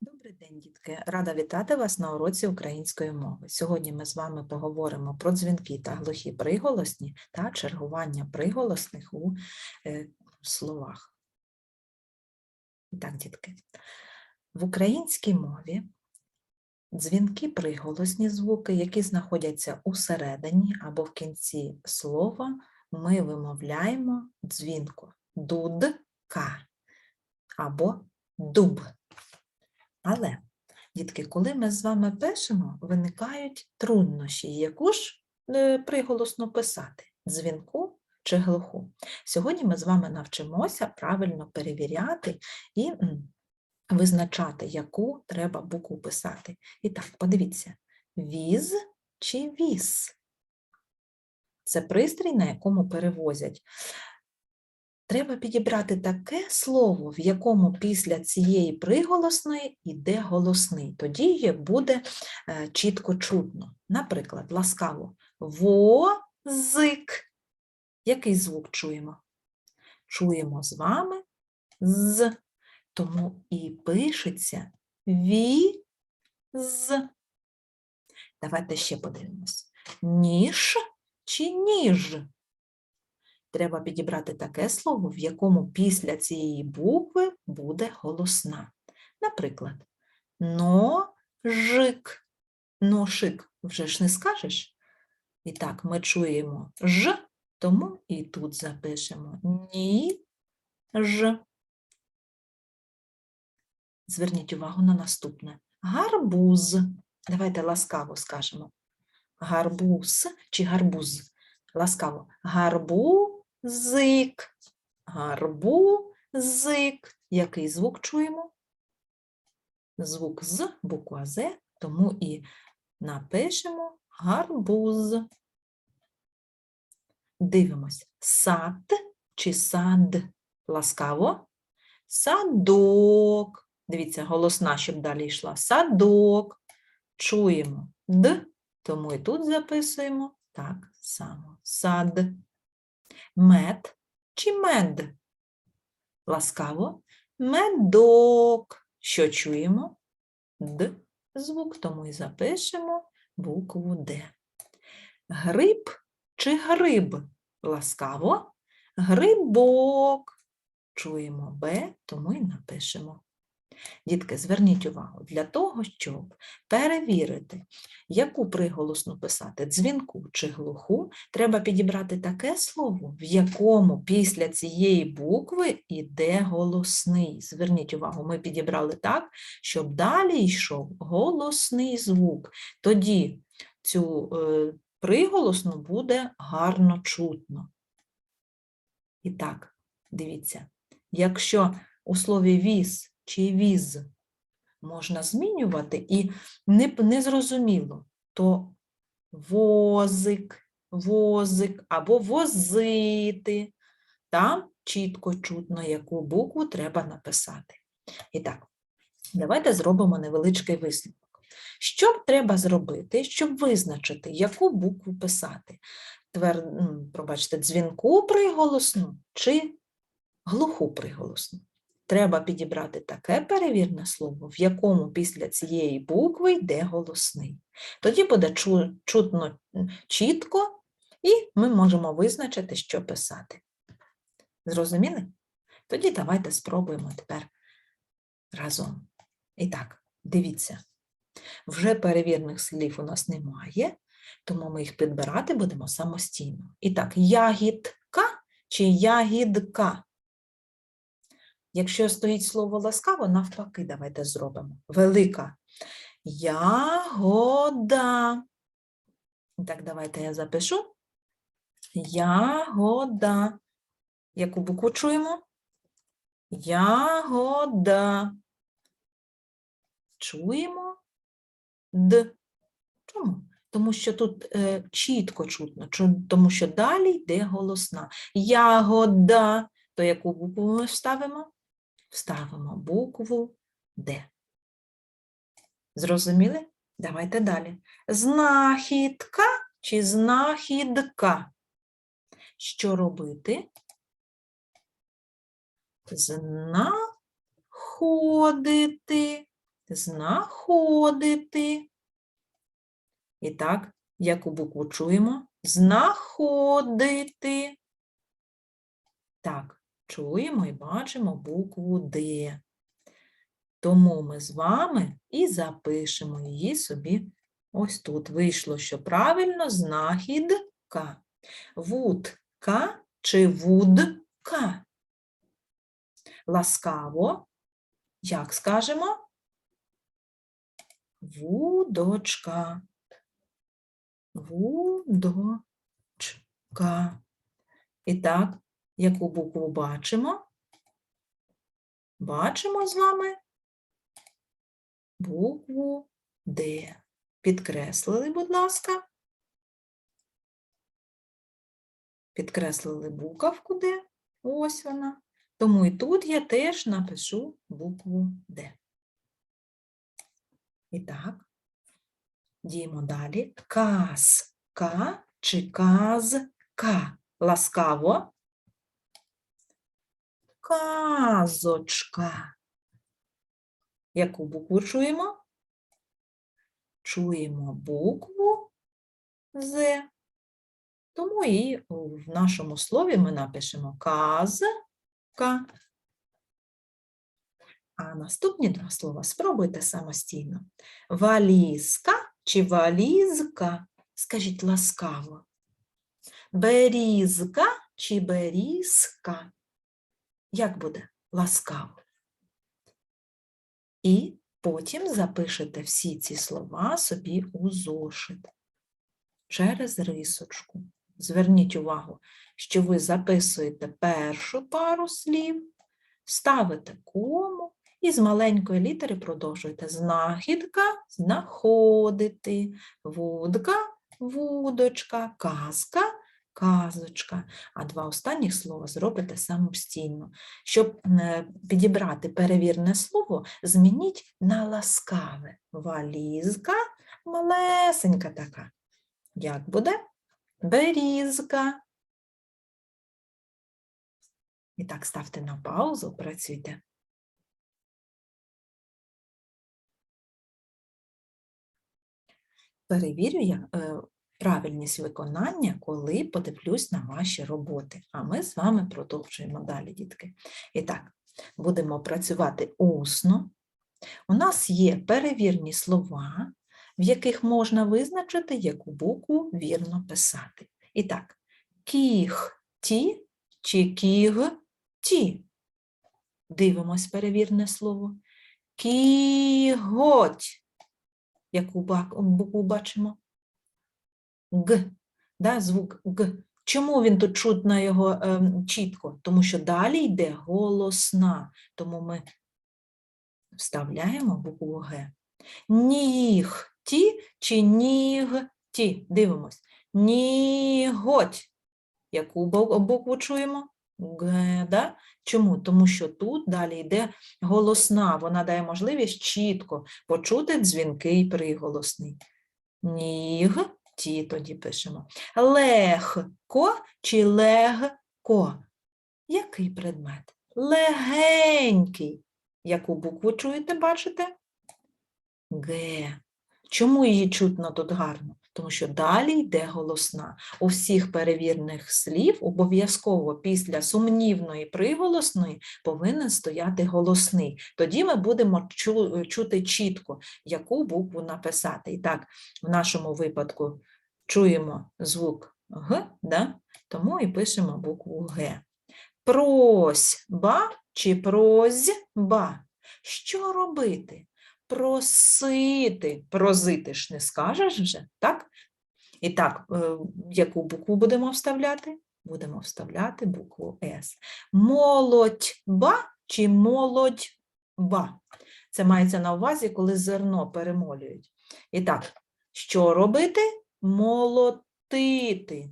Добрий день, дітки! Рада вітати вас на уроці української мови. Сьогодні ми з вами поговоримо про дзвінки та глухі приголосні та чергування приголосних у е, словах. І так, дітки, в українській мові дзвінки приголосні звуки, які знаходяться усередині або в кінці слова, ми вимовляємо дзвінко дуд-ка або дуб. Але, дітки, коли ми з вами пишемо, виникають труднощі, яку ж е, приголосно писати дзвінку чи глуху. Сьогодні ми з вами навчимося правильно перевіряти і визначати, яку треба букву писати. І так, подивіться: віз чи віз. Це пристрій, на якому перевозять Треба підібрати таке слово, в якому після цієї приголосної йде голосний. Тоді буде е, чітко чутно. Наприклад, ласкаво возик. Який звук чуємо? Чуємо з вами з, тому і пишеться ві з. Давайте ще подивимось. Ніж чи ніж? Треба підібрати таке слово, в якому після цієї букви буде голосна. Наприклад, ножик. Ношик вже ж не скажеш. І так, ми чуємо ж, тому і тут запишемо ні ж. Зверніть увагу на наступне. Гарбуз. Давайте ласкаво скажемо. Гарбуз чи гарбуз. Ласкаво. Гарбузик. Гарбузик. Який звук чуємо? Звук з, буква З, тому і напишемо гарбуз. Дивимось. Сад чи сад. Ласкаво. Садок. Дивіться, голосна, щоб далі йшла. Садок. Чуємо д, тому і тут записуємо так само. Сад. Мед чи мед? Ласкаво. Медок. Що чуємо? Д звук, тому і запишемо букву Д. Гриб чи гриб? Ласкаво. Грибок. Чуємо Б, тому і напишемо. Дітки, зверніть увагу, для того, щоб перевірити, яку приголосну писати, дзвінку чи глуху, треба підібрати таке слово, в якому після цієї букви йде голосний. Зверніть увагу, ми підібрали так, щоб далі йшов голосний звук. Тоді цю е, приголосну буде гарно чутно. І так, дивіться, якщо у слові віз чи віз можна змінювати і не, не зрозуміло, то возик, возик або возити. Там чітко чутно, яку букву треба написати. І так, давайте зробимо невеличкий висновок. Що треба зробити, щоб визначити, яку букву писати? Твер, пробачте, дзвінку приголосну чи глуху приголосну? Треба підібрати таке перевірне слово, в якому після цієї букви йде голосний. Тоді буде чу- чутно чітко, і ми можемо визначити, що писати. Зрозуміли? Тоді давайте спробуємо тепер разом. І так, дивіться, вже перевірних слів у нас немає, тому ми їх підбирати будемо самостійно. І так, ягідка чи ягідка? Якщо стоїть слово ласкаво, навпаки, давайте зробимо. Велика. Ягода. Так, давайте я запишу. Ягода. Яку букву чуємо? Ягода. Чуємо Д. Чому? Тому що тут е, чітко чутно, тому що далі йде голосна. Ягода. То яку букву ми вставимо? Вставимо букву Д. Зрозуміли? Давайте далі. Знахідка чи знахідка? Що робити? знаходити, знаходити. І так, яку букву чуємо? Знаходити. Так, чуємо і бачимо букву Д. Тому ми з вами і запишемо її собі ось тут. Вийшло, що правильно знахідка. Вудка чи вудка? Ласкаво, як скажемо? Вудочка. Вудочка. І так, яку букву бачимо? Бачимо з вами букву Д. Підкреслили, будь ласка. Підкреслили буковку Д. Ось вона. Тому і тут я теж напишу букву Д. І так, діємо далі. Казка чи казка. Ласкаво. Казочка. Яку букву чуємо? Чуємо букву З. Тому і в нашому слові ми напишемо казка. А наступні два слова спробуйте самостійно. Валізка чи валізка? Скажіть ласкаво. Берізка чи берізка? Як буде ласкаво? І потім запишете всі ці слова собі у зошит через рисочку. Зверніть увагу, що ви записуєте першу пару слів, ставите кому і з маленької літери продовжуєте знахідка, знаходити, вудка, вудочка, казка, казочка. А два останніх слова зробите самостійно. Щоб е, підібрати перевірне слово, змініть на ласкаве. Валізка малесенька така. Як буде? Берізка. І так, ставте на паузу, працюйте. Перевірю я е, правильність виконання, коли подивлюсь на ваші роботи. А ми з вами продовжуємо далі, дітки. І так, будемо працювати усно. У нас є перевірні слова, в яких можна визначити, яку букву вірно писати. І так, кіг-ті чи кіг-ті. Дивимось перевірне слово. Кіготь. Яку букву бачимо? Г, да, звук Г. Чому він тут чутно його ем, чітко? Тому що далі йде голосна, тому ми вставляємо букву Г. Нігті чи нігті? Дивимось. Ніготь. Яку букву чуємо? Г, да? Чому? Тому що тут далі йде голосна, вона дає можливість чітко почути дзвінкий приголосний. Ніг, ті тоді пишемо. Легко чи легко? Який предмет? Легенький. Яку букву чуєте, бачите? Г. Чому її чутно тут гарно? Тому що далі йде голосна. У всіх перевірних слів обов'язково після сумнівної приголосної повинен стояти голосний. Тоді ми будемо чу- чути чітко, яку букву написати. І так, в нашому випадку чуємо звук Г, да? тому і пишемо букву Г. Просьба чи прозьба? Що робити? Просити. Прозити ж не скажеш вже, так? І так, е, яку букву будемо вставляти? Будемо вставляти букву С. Молодьба чи молодьба? Це мається на увазі, коли зерно перемолюють. І так, що робити? Молотити.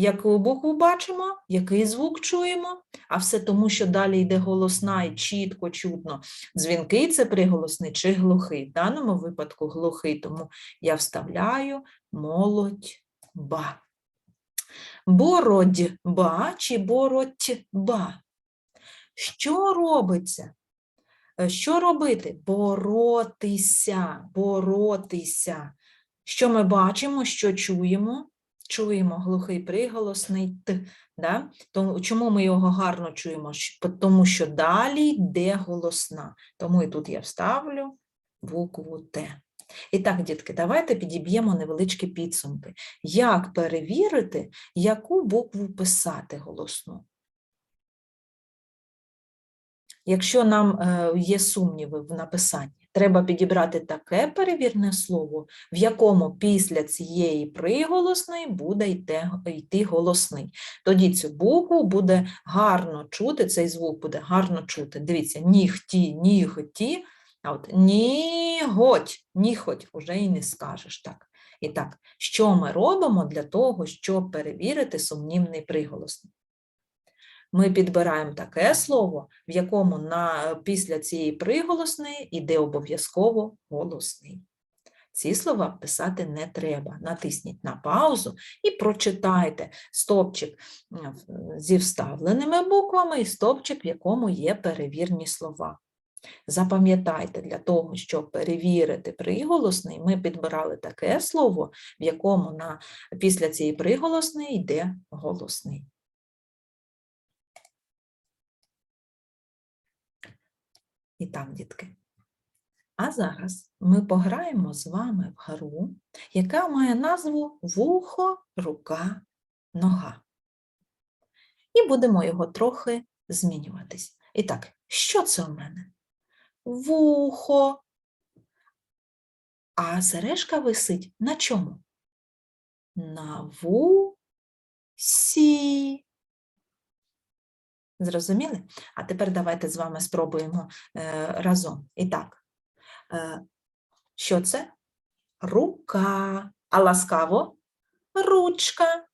Яку букву бачимо, який звук чуємо, а все тому, що далі йде голосна і чітко чутно. Дзвінкий це приголосний чи глухий. В даному випадку глухий, тому я вставляю молодьба. Бородьба чи боротьба. Що робиться? Що робити? Боротися, боротися. Що ми бачимо, що чуємо? Чуємо глухий приголосний Т. Да? Тому, чому ми його гарно чуємо? Тому що далі йде голосна. Тому і тут я вставлю букву Т. І так, дітки, давайте підіб'ємо невеличкі підсумки. Як перевірити, яку букву писати голосну? Якщо нам е, є сумніви в написанні, треба підібрати таке перевірне слово, в якому після цієї приголосної буде йти, голосний. Тоді цю букву буде гарно чути, цей звук буде гарно чути. Дивіться, нігті, нігті, а от ніготь, ніхоть уже і не скажеш так. І так, що ми робимо для того, щоб перевірити сумнівний приголосний? Ми підбираємо таке слово, в якому на, після цієї приголосної йде обов'язково голосний. Ці слова писати не треба. Натисніть на паузу і прочитайте стовпчик зі вставленими буквами і стовпчик, в якому є перевірні слова. Запам'ятайте, для того, щоб перевірити приголосний, ми підбирали таке слово, в якому на, після цієї приголосної йде голосний. І так, дітки. А зараз ми пограємо з вами в гру, яка має назву Вухо, рука, нога. І будемо його трохи змінюватись. І так, що це у мене? Вухо. А сережка висить на чому? На вусі. Зрозуміли? А тепер давайте з вами спробуємо е, разом. І так, е, що це? Рука. А ласкаво? Ручка.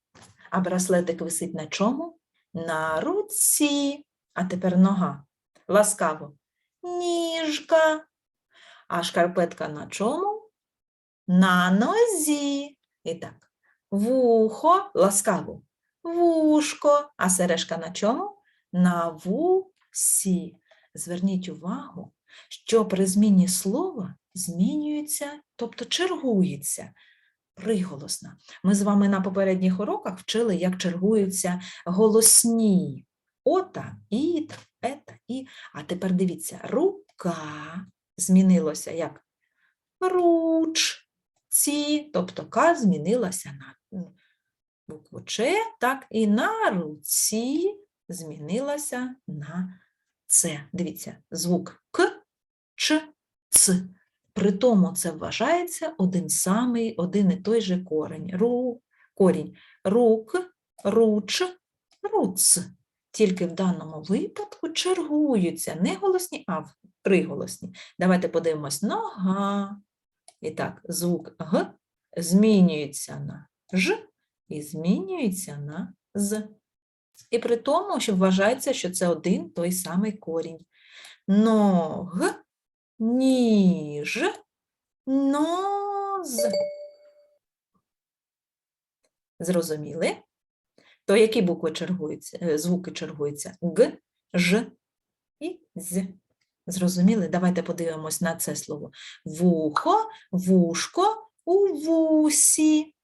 А браслетик висить на чому? На руці. А тепер нога. Ласкаво. Ніжка. А шкарпетка на чому? На нозі. І так, вухо, ласкаво. Вушко. А сережка на чому? На. Зверніть увагу, що при зміні слова змінюється, тобто чергується приголосна. Ми з вами на попередніх уроках вчили, як чергуються голосні. Ота, іт, ета, і. А тепер дивіться, рука змінилося як руч, ці, тобто К змінилася на букву Ч, так, і на руці змінилася на С. Дивіться, звук К, Ч, Ц. При це вважається один самий, один і той же корінь. Ру, корінь. Рук, руч, руц. Тільки в даному випадку чергуються не голосні, а приголосні. Давайте подивимось. Нога. І так, звук Г змінюється на Ж і змінюється на З. І при тому, що вважається, що це один той самий корінь. Ног, ніж, ноз. Зрозуміли? То які букви чергуються, е, звуки чергуються? Г, Ж і З. Зрозуміли? Давайте подивимось на це слово. Вухо, вушко, у вусі.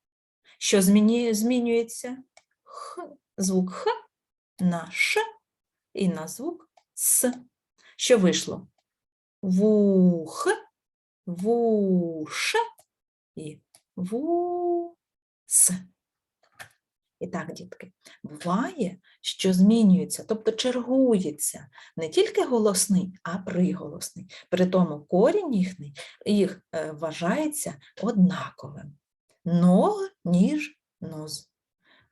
Що змінює, змінюється? Х, звук Х на Ш і на звук С. Що вийшло? Вух, вуш і вус. І так, дітки, буває, що змінюється, тобто чергується не тільки голосний, а приголосний. При тому корінь їхній, їх е, вважається однаковим. Ног, ніж, ноз.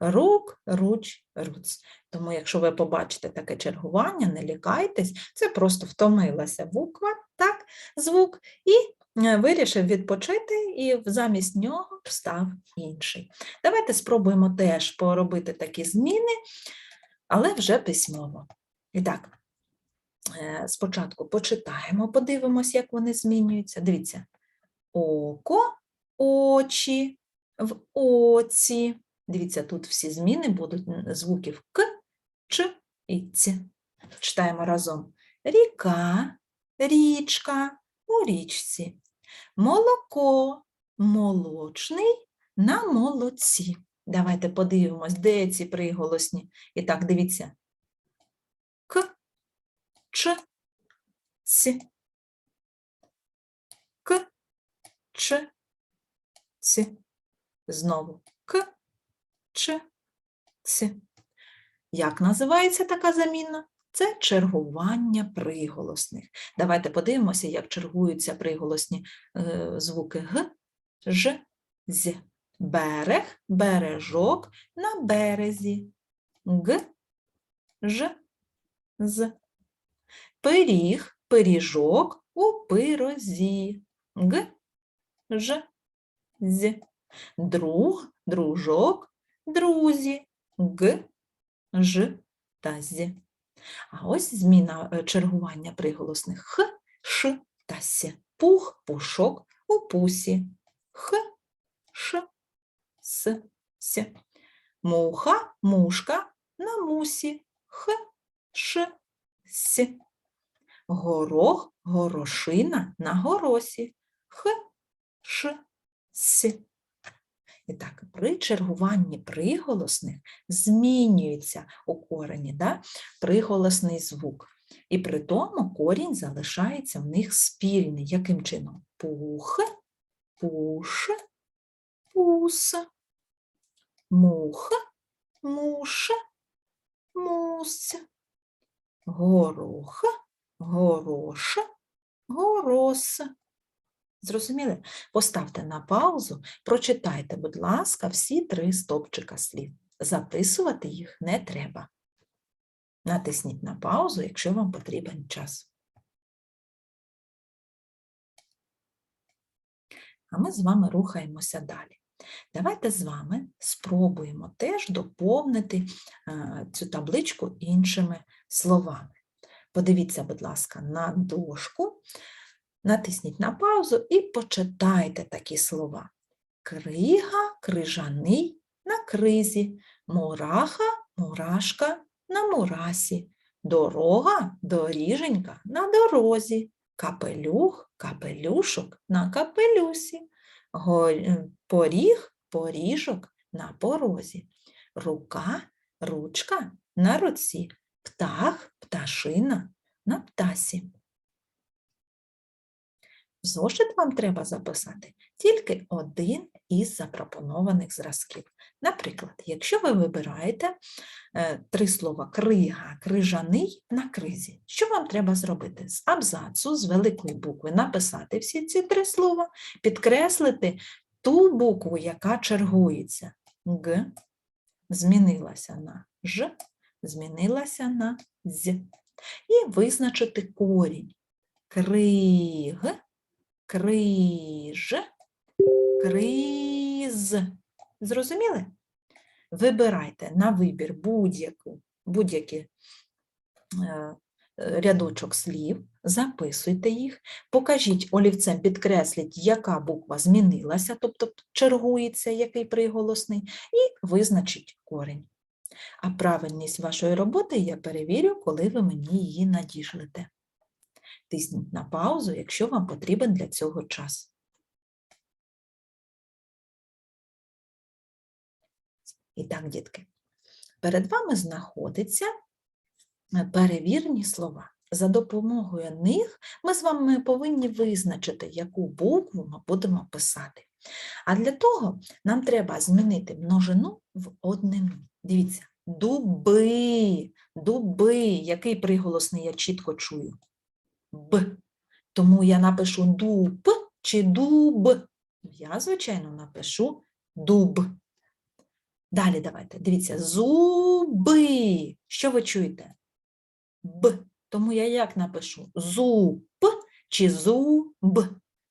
Рук, руч, руц. Тому, якщо ви побачите таке чергування, не лякайтесь, це просто втомилася буква, так, звук, і е, вирішив відпочити, і замість нього встав інший. Давайте спробуємо теж поробити такі зміни, але вже письмово. І так, е, спочатку почитаємо, подивимось, як вони змінюються. Дивіться, око, очі, в оці. Дивіться, тут всі зміни будуть звуків К, Ч і Ц. Читаємо разом. Ріка, річка у річці. Молоко, молочний на молоці. Давайте подивимось, де ці приголосні. І так, дивіться. К, Ч, Ц. К, Ч, Ц. Знову К, Ч, Ц. Як називається така заміна? Це чергування приголосних. Давайте подивимося, як чергуються приголосні е, звуки Г, Ж, З. Берег, бережок на березі. Г, Ж, З. Пиріг, пиріжок у пирозі. Г, Ж, З. Друг, дружок, друзі. Г, Ж та З. А ось зміна е, чергування приголосних Х, Ш та С. Пух, пушок у пусі. Х, Ш, С, С. Муха, мушка на мусі. Х, Ш, С. Горох, горошина на горосі. Х, Ш, С. І так, при чергуванні приголосних змінюється у корені да, приголосний звук. І при тому корінь залишається в них спільний. Яким чином? Пух, пуш, пус, мух, муш, мус, горох, горош, горос. Зрозуміли? Поставте на паузу, прочитайте, будь ласка, всі три стовпчика слів. Записувати їх не треба. Натисніть на паузу, якщо вам потрібен час. А ми з вами рухаємося далі. Давайте з вами спробуємо теж доповнити е, цю табличку іншими словами. Подивіться, будь ласка, на дошку, натисніть на паузу і почитайте такі слова. Крига, крижаний на кризі, мураха, мурашка на мурасі, дорога, доріженька на дорозі, капелюх, капелюшок на капелюсі, поріг, поріжок на порозі, рука, ручка на руці, птах, пташина на птасі. Зошит вам треба записати тільки один із запропонованих зразків. Наприклад, якщо ви вибираєте е, три слова крига, крижаний на кризі, що вам треба зробити? З абзацу, з великої букви написати всі ці три слова, підкреслити ту букву, яка чергується. Г змінилася на Ж, змінилася на З. І визначити корінь. Криг, криж, криз. Зрозуміли? Вибирайте на вибір будь-яку, будь-який е, рядочок слів, записуйте їх, покажіть олівцем, підкресліть, яка буква змінилася, тобто чергується, який приголосний, і визначіть корінь. А правильність вашої роботи я перевірю, коли ви мені її надішлете. Тисніть на паузу, якщо вам потрібен для цього час. І так, дітки, перед вами знаходяться е, перевірні слова. За допомогою них ми з вами повинні визначити, яку букву ми будемо писати. А для того нам треба змінити множину в однину. Дивіться, дуби, дуби, який приголосний я чітко чую? Б. Тому я напишу дуб чи дуб. Я, звичайно, напишу дуб. Далі давайте. Дивіться, зуби. Що ви чуєте? Б. Тому я як напишу? Зуб чи зуб.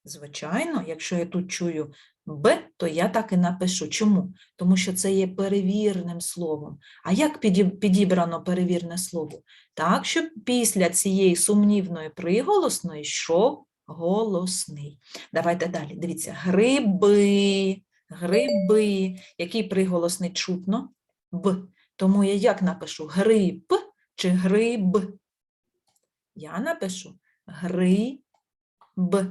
Звичайно, якщо я тут чую Б, то я так і напишу. Чому? Тому що це є перевірним словом. А як підібрано перевірне слово? Так, щоб після цієї сумнівної приголосної йшов голосний. Давайте далі. Дивіться, гриби, гриби. Який приголосний чутно? Б. Тому я як напишу? Гриб чи гриб? Я напишу гри, б.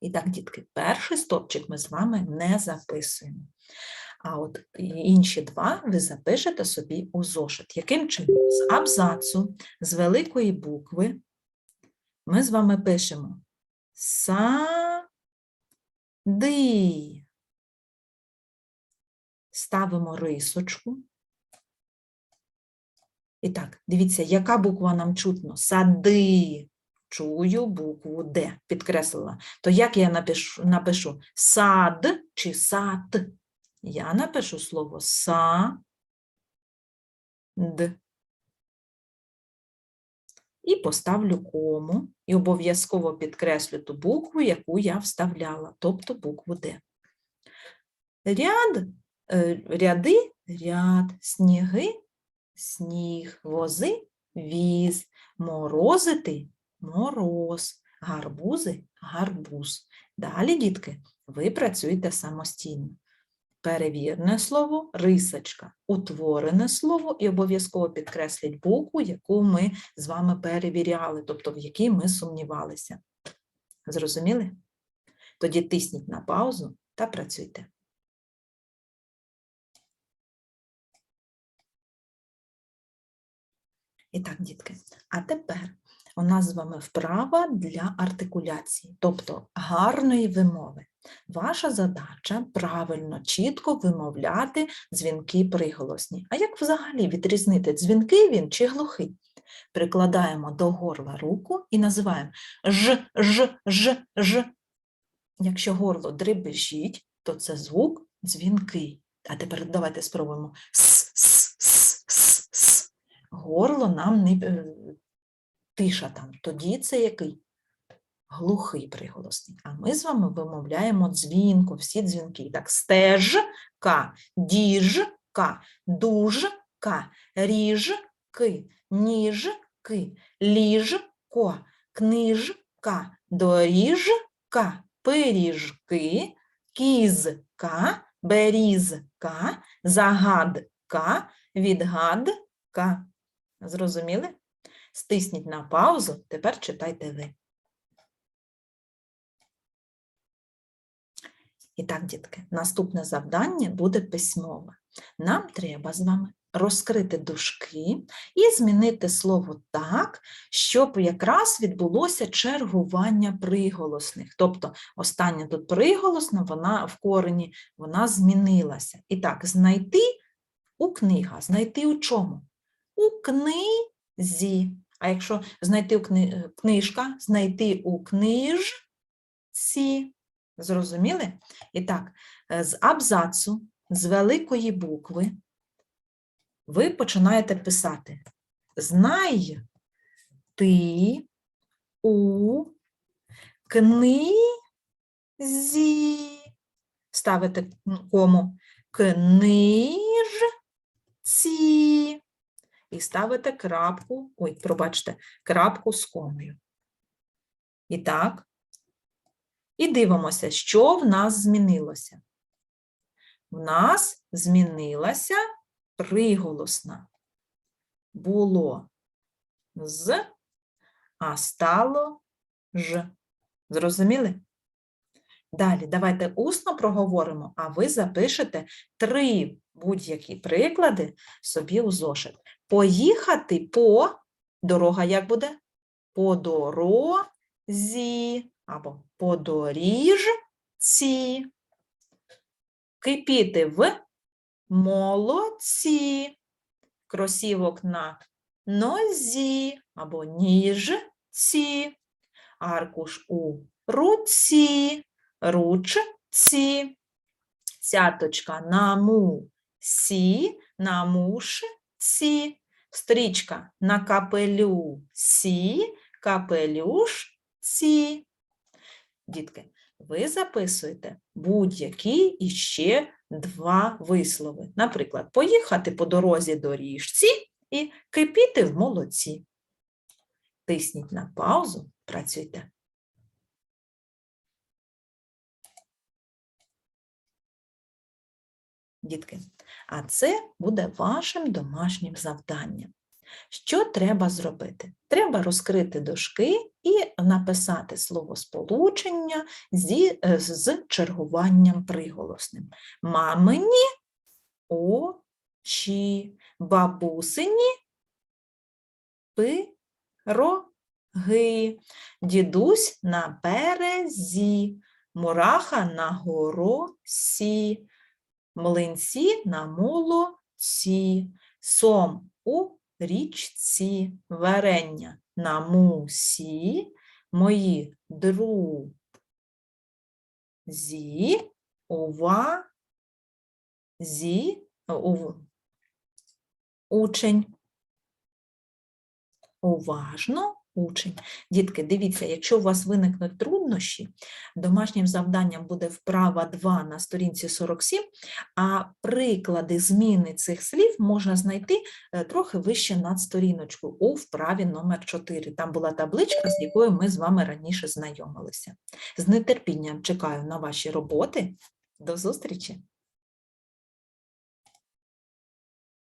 І так, дітки, перший стопчик ми з вами не записуємо. А от інші два ви запишете собі у зошит. Яким чином? З абзацу, з великої букви ми з вами пишемо сади. Ставимо рисочку. І так, дивіться, яка буква нам чутно? Сади. Чую букву Д, підкреслила. То як я напишу, напишу сад чи сад? Я напишу слово са, д. І поставлю кому, і обов'язково підкреслю ту букву, яку я вставляла, тобто букву Д. Ряд, е, ряди, ряд, сніги, сніг, вози, віз, морозити, мороз, гарбузи, гарбуз. Далі, дітки, ви працюєте самостійно. Перевірне слово рисочка, утворене слово і обов'язково підкресліть букву, яку ми з вами перевіряли, тобто в якій ми сумнівалися. Зрозуміли? Тоді тисніть на паузу та працюйте. І так, дітки, а тепер у з вами вправа для артикуляції, тобто гарної вимови. Ваша задача правильно, чітко вимовляти дзвінки приголосні. А як взагалі відрізнити дзвінки він чи глухий? Прикладаємо до горла руку і називаємо ж, ж, ж, ж. Якщо горло дребежить, то це звук дзвінкий. А тепер давайте спробуємо с, с, с, с, с. Горло нам не е, тиша там. Тоді це який? глухий приголосний. А ми з вами вимовляємо дзвінко, всі дзвінки. Так, стежка, діжка, дужка, ріжки, ніжки, ліжко, книжка, доріжка, пиріжки, кізка, берізка, загадка, відгадка. Зрозуміли? Стисніть на паузу, тепер читайте ви. І так, дітки, наступне завдання буде письмове. Нам треба з вами розкрити дужки і змінити слово так, щоб якраз відбулося чергування приголосних. Тобто остання тут приголосна, вона в корені вона змінилася. І так, знайти у книга, знайти у чому? У книзі. А якщо знайти у кни... книжка, знайти у книжці. Зрозуміли? І так, е, з абзацу, з великої букви, ви починаєте писати Знай ти у книзі. Ставите кому книжці. І ставите крапку, ой, пробачте, крапку з комою. І так, і дивимося, що в нас змінилося. В нас змінилася приголосна. Було з, а стало ж. Зрозуміли? Далі, давайте усно проговоримо, а ви запишете три будь-які приклади собі у зошит. Поїхати по дорога як буде? По дорозі або по доріжці. Кипіти в молоці, кросівок на нозі або ніжці, аркуш у руці, ручці, цяточка на мусі, на мушці, стрічка на капелюсі, капелюшці. Дітки, ви записуєте будь-які іще два вислови. Наприклад, поїхати по дорозі до ріжці і кипіти в молоці. Тисніть на паузу, працюйте. Дітки, а це буде вашим домашнім завданням. Що треба зробити? Треба розкрити дужки і написати словосполучення зі, е, з чергуванням приголосним. Мамині очі, бабусині пироги, дідусь на березі, мураха на горосі, млинці на молоці, сом у річці, варення на мусі, мої друзі, увазі, ув... учень. Уважно учень. Дітки, дивіться, якщо у вас виникнуть труднощі, домашнім завданням буде вправа 2 на сторінці 47, а приклади зміни цих слів можна знайти е, трохи вище над сторіночкою у вправі номер 4. Там була табличка, з якою ми з вами раніше знайомилися. З нетерпінням чекаю на ваші роботи. До зустрічі!